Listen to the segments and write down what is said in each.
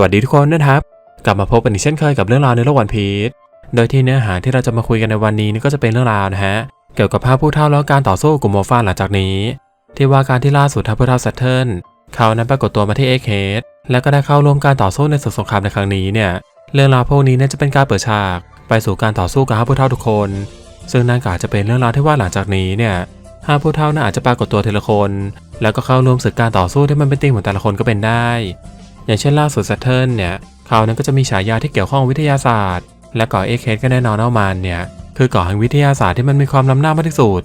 วัสดีทุกคนนะครับ กลับมาพบกันอีกเช่นเคยกับเรื่องราวในโลกวันพีชโดยที่เนื้อหาที่เราจะมาคุยกันในวันนี้นี่ก็จะเป็นเรื่องราวนะฮะเกี่ยวกับภาพผู้เท่าแล้วการต่อสู้กลุ่มโมฟานหลังจากนี้ ที่ว่าการที่ล่าสุดทัพผู้เท่าแซตเทิลเขานั้นปรากฏตัวมาที่เอ็กเฮดและก็ได้เข้าร่วมการต่อสู้ในศึกสงครามในครั้งนี้เนี่ยเรื่องราวพวกนี้เนี่ยจะเป็นการเปิดฉาก ไปสู่การต่อสู้กับห้าผู้เท่าทุกคน ซึ่งนั่นก็อาจจะเป็นเรื่องราวที่ว่าหลังจากนี้เนี่ยห้าผู้เท่าน่าอาจจะปรากฏตัวทีละคน แล้วก็เข้าร่วมศึกการต่อสู้ที่มันเป็นธีมของแต่ละคนก็เป็นได้ อย่างเช่นล่าสุดแซตเทิลเนี่ยเขานั้นก็จะมีฉายาที่เกี่ยวข้องวิทยาศาสตร์ และกาะเอเคสก็แน่นอนเอามันเนี่ยคือกาะแห่งวิทยาศาสตร์ที่มันมีความล้ำหน้ามากที่สุด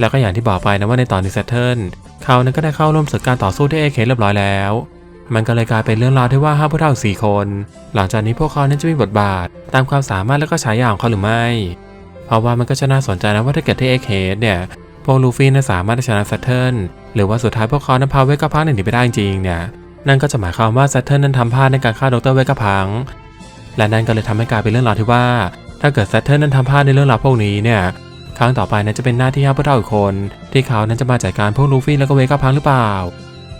แล้วก็อย่างที่บอกไปนะว่าในตอนนี้แซตเทิลเขานั้นก็ได้เข้าร่วมศึกการต่อสู้ที่เอเคสเรียบร้อยแล้ว มันก็เลยกลายเป็นเรื่องราวที่ว่าห้าผู้เท่าสี่คน หลังจากนี้พวกเขานั้นจะมีบทบาท ตามความสามารถและก็ฉายาของเขาหรือไม่ เพราะว่ามันก็จะน่าสนใจนะว่าถ้าเกิดที่เอเคสเนี่ยพวกลูฟี่นั้นสามารถชนะแซตเทิลหรือว่าสุดท้ายพวกเขานั้นพาเวก้าพังหนีไปได้จริงๆเนี่ย นั่นก็จะหมายความว่าแซตเทิลนั้นทำพลาดในการฆ่าดรเวกาพัง และนั่นก็เลยทำให้กลายเป็นเรื่องราวที่ว่า ถ้าเกิดแซตเทิลนั้นทำพลาดในเรื่องราวพวกนี้เนี่ยครั้งต่อไปนั้นจะเป็นหน้าที่ห้าผู้เท่าอีกคน ที่เขานั้นจะมาจัดการพวกลูฟี่แล้วก็เวกาพังหรือเปล่า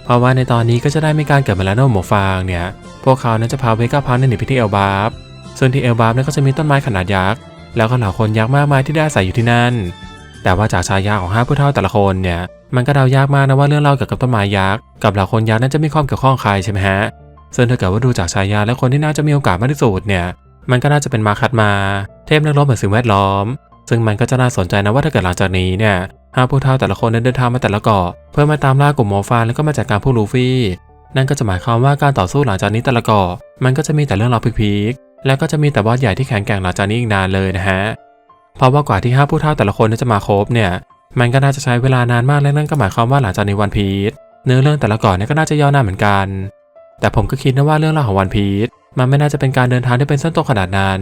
เพราะว่าในตอนนี้ก็จะได้มีการเกิดมาแล้วโนหมวกฟางเนี่ย พวกเขานั้นจะพาเวกาพังนั้นหนีไปที่เอลบาฟส่วนที่เอลบาฟนั้นก็จะมีต้นไม้ขนาดยักษ์แล้วก็เหล่าคนยักษ์มากมายที่ได้อาศัยอยู่ที่นั่น แต่ว่าจากฉายาของห้าผู้เท่าแต่ละคนเนี่ย มันก็เดายากมากนะว่าเรื่องเล่าเกี่ยวกับต้นไม้ยักษ์กับเหล่าคนยักษ์นั้นจะมีความเกี่ยวข้องใครใช่ไหมฮะซึ่งถ้าเกิดว่าดูจากฉายาและคนที่น่าจะมีโอกาสมากที่สุดเนี่ย มันก็น่าจะเป็นมาคัดมา เทพนักรบแห่งสิ่งแวดล้อม ซึ่งมันก็จะน่าสนใจนะว่าถ้าเกิดหลังจากนี้เนี่ยห้าผู้เท่าแต่ละคนเดินทางมาแต่ละเกาะเพื่อมาตามล่ากลุ่มหมฟานแล้วก็มาจัดการพวกลูฟี่ นั่นก็จะหมายความว่าการต่อสู้หลังจากนี้แต่ละเกาะมันก็จะมีแต่เรื่องราวพีคๆแล้วก็จะมีแต่บอสใหญ่ที่แข็งแกร่งหลังจากนี้อีกนานเลยนะฮะเพราะว่ากว่าที่ห้าผู้เท่าแต่ละคนจะมาครบเนี่ย มันก็น่าจะใช้เวลานานมากและนั่นก็หมายความว่าหลังจากในวันพีชเนื้อเรื่องแต่ละก่อนเนี่ยก็น่าจะยาวนาเหมือนกัน แต่ผมก็คิดนะว่าเรื่องราวของวันพีชมันไม่น่าจะเป็นการเดินทางที่เป็นเส้นตรงขนาดนั้น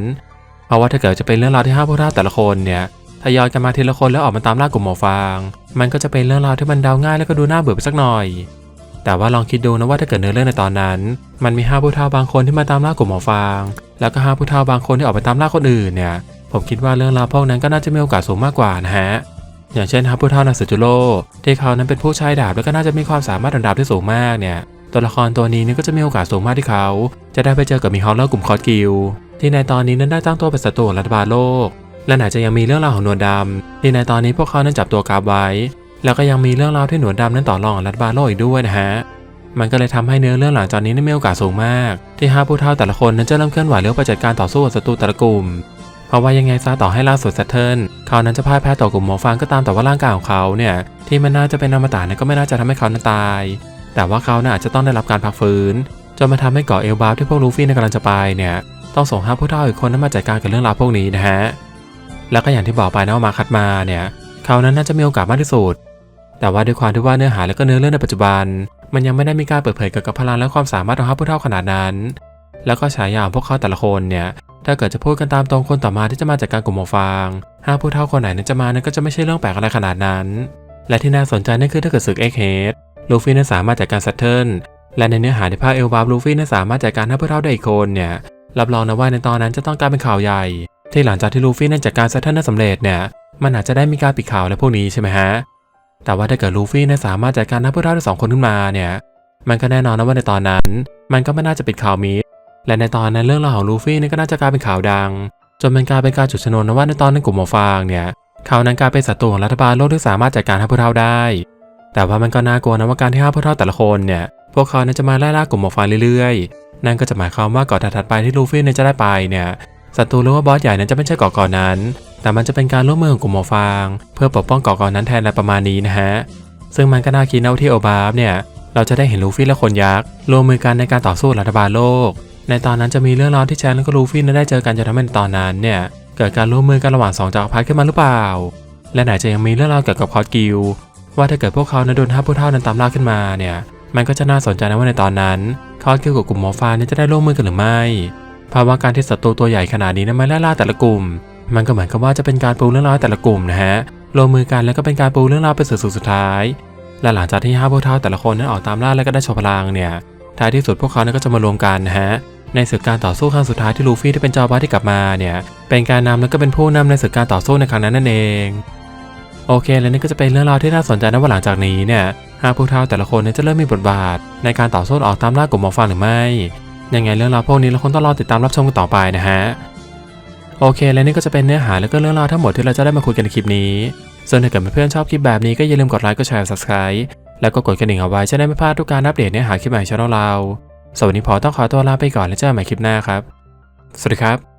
เพราะว่าถ้าเกิดจะเป็นเรื่องราวที่ห้าผู้เท่าแต่ละคนเนี่ยทยอยกันมาทีละคนแล้วออกมาตามล่ากลุ่มหมอฟาง มันก็จะเป็นเรื่องราวที่มันเดาง่ายแล้วก็ดูน่าเบื่อไปสักหน่อย แต่ว่าลองคิดดูนะว่าถ้าเกิดเนื้อเรื่องในตอนนั้น มันมีห้าผู้เท่าบางคนที่มาตามล่ากลุ่มหมอฟาง แล้วก็ห้าผู้เท่าบางคนที่ออกไปตามล่าคนอื่นเนี่ย ผมคิดว่าเรื่องราวพวกนั้นก็น่าจะมีโอกาสสูงมากกว่านะฮะ อย่างเช่นฮับผู้เท่านาสึจุโร่ที่เขานั้นเป็นผู้ใช้ดาบแล้วก็น่าจะมีความสามารถดันดาบที่สูงมากเนี่ยตัวละครตัวนี้นี่ก็จะมีโอกาสสูงมากที่เขา จะได้ไปเจอกับมีฮอลเลอร์กลุ่มคอร์สกิลที่ในตอนนี้นั้นได้ตั้งตัวเป็นศัตรูของรัฐบาลโลก และไหนจะยังมีเรื่องราวของหนวดดำที่ในตอนนี้พวกเขานั้นจับตัวกราบไว้ แล้วก็ยังมีเรื่องราวที่หนวดดำนั้นต่อรองกับรัฐบาลโลกอีกด้วยนะฮะมันก็เลยทำให้เนื้อเรื่องหลังจากนี้นั้นมีโอกาสสูงมาก ที่ห้าผู้เท่าแต่ละคนนั้นจะเริ่มเคลื่อนไหวเรื่องไปจัดการต่อสู้กับศัตรูแต่ละกลุ่ม เพราะว่ายังไงซะต่อให้ล่าสุดแซตเทิลเขานั้นจะพ่ายแพ้ต่อกลุ่มหมอฟางก็ตามแต่ว่าร่างกายของเขาเนี่ยที่มันน่าจะเป็นอมตะเนี่ยก็ไม่น่าจะทำให้เขานั้นตาย แต่ว่าเขาน่าอาจจะต้องได้รับการพักฟื้นจนมาทำให้เกาะเอลบาฟที่พวกลูฟี่ในกำลังจะไปเนี่ยต้องส่งห้าผู้เท่าอีกคนนั้นมาจัดการกับเรื่องราวพวกนี้นะฮะแล้วก็อย่างที่บอกไปนะว่ามาคัดมาเนี่ยเขานั้นน่าจะมีโอกาสมากที่สุดแต่ว่าด้วยความที่ว่าเนื้อหาและก็เนื้อเรื่องในปัจจุบัน มันยังไม่ได้มีการเปิดเผยเกี่ยวกับพลังและความสามารถของห้าผู้เท่าขนาดนั้น แล้วก็ฉายาของพวกเขาแต่ละคนเนี่ย ถ้าเกิดจะพูดกันตามตรงคนต่อมาที่จะมาจากการกลุ่มหมอฟางห้าผู้เท่าคนไหนนั้นจะมานั้นก็จะไม่ใช่เรื่องแปลกอะไรขนาดนั้น และที่น่าสนใจนั่นคือถ้าเกิดศึกเอ็กเฮดลูฟี่นั้นสามารถจัดการซัตเทิลและในเนื้อหาในภาคเอลวาฟลูฟี่นั้นสามารถจัดการห้ผู้เท่าได้อีกคนเนี่ยรับรองนะว่าในตอนนั้นจะต้องกลายเป็นข่าวใหญ่ ที่หลังจากที่ลูฟี่นั้นจัดการซัตเทิลนั้นสำเร็จเนี่ยมันอาจจะได้มีการปิดข่าวและพวกนี้ใช่ไหมฮะแต่ว่าถ้าเกิดลูฟี่นั้นสามารถจัดการห้ผู้เท่าทั้งสองคนขึ้นมาเนี่ยมันก็แน่นอนนะว่าในตอนนั้น มันก็ไม่น่าจะปิดข่าวมิด และในตอนนั้นเรื่องราวของลูฟี่นี่ก็น่าจะกลายเป็นข่าวดัง จนเป็นกลายเป็นการจุดชนวนนะว่าในตอนนั้นกลุ่มหมอฟางเนี่ยเขานั้นกลายเป็นศัตรูของรัฐบาลโลกที่สามารถจัดการห้าผู้เท่าได้ แต่ว่ามันก็น่ากลัวนะว่าการที่ห้าผู้เท่าแต่ละคนเนี่ยพวกเขานั้นจะมาไล่ล่ากลุ่มหมอฟางเรื่อยๆ นั่นก็จะหมายความว่าเกาะถัดไปที่ลูฟี่เนี่ยจะได้ไปเนี่ยศัตรูหรือว่าบอสใหญ่นั้นจะไม่ใช่เกาะก่อนนั้น แต่มันจะเป็นการร่วมมือของกลุ่มหมอฟาง เพื่อปกป้องเกาะก่อนนั้นแทนอะไรประมาณนี้นะฮะ ซึ่งมันก็น่าคิดนะที่โอบาฟเนี่ยเราจะได้เห็นลูฟี่และคนยักษ์ร่วมมือกันในการต่อสู้รัฐบาลโลก ในตอนนั้นจะมีเรื่องราวที่แชนและก็ลูฟี่นั้นได้เจอกันจนทำให้ในตอนนั้นเนี่ยเกิดการร่วมมือกันระหว่างสองจักรพรรดิขึ้นมาหรือเปล่า และไหนจะยังมีเรื่องราวเกี่ยวกับคอร์สกิลว่าถ้าเกิดพวกเขานั้นโดนห้าผู้เท่านั้นตามล่าขึ้นมาเนี่ยมันก็จะน่าสนใจนะว่าในตอนนั้นคอร์สกิลกับกลุ่มหมอฟ้านี่จะได้ร่วมมือกันหรือไม่เพราว่าการที่ศัตรูตัวใหญ่ขนาดนี้นั้นมาไล่ล่าแต่ละกลุ่ม มันก็เหมือนกับว่าจะเป็นการปูเรื่องราวแต่ละกลุ่มนะฮะร่วมมือกันแล้วก็เป็นการปูเรื่องราวไปสู่สุดท้าย และหลังจากที่ห้าผู้เท่าแต่ละคนนั้นออกตามล่าและก็ได้โชว์พลังเนี่ยท้ายที่สุดพวกเขานั้นก็จะมารวมกันนะฮะ ในศึกการต่อสู้ครั้งสุดท้ายที่ลูฟี่ที่เป็นจอาวาที่กลับมาเนี่ยเป็นการนำแล้วก็เป็นผู้นำในศึกการต่อสู้ในครั้งนั้นนั่นเองโอเค และนี่ก็จะเป็นเรื่องราวที่น่าสนใจนะว่าหลังจากนี้เนี่ยหากพวกเราแต่ละคนเนี่ยจะเริ่มมีบทบาท ในการต่อสู้ออกตามล่ากลุ่มหมอฟังหรือไม่ยังไงเรื่องราวพวกนี้เราคงต้องรอติดตามรับชมกันต่อไปนะฮะโอเค และนี่ก็จะเป็นเนื้อหาและก็เรื่องราวทั้งหมดที่เราจะได้มาคุยกันในคลิปนี้ ส่วนถ้าเกิดเพื่อนๆชอบคลิปแบบนี้ก็อย่าลืมกดไลค์กดแชร์ subscribe แล้วก็กดกระดิ่งเอาไว้จะได้ไม่พลาดทุกการอัปเดตเนื้อหาคลิปใหม่ช่องเรา สวัสดีพอต้องขอตัวลาไปก่อนแล้วเจอกันใหม่คลิปหน้าครับ สวัสดีครับ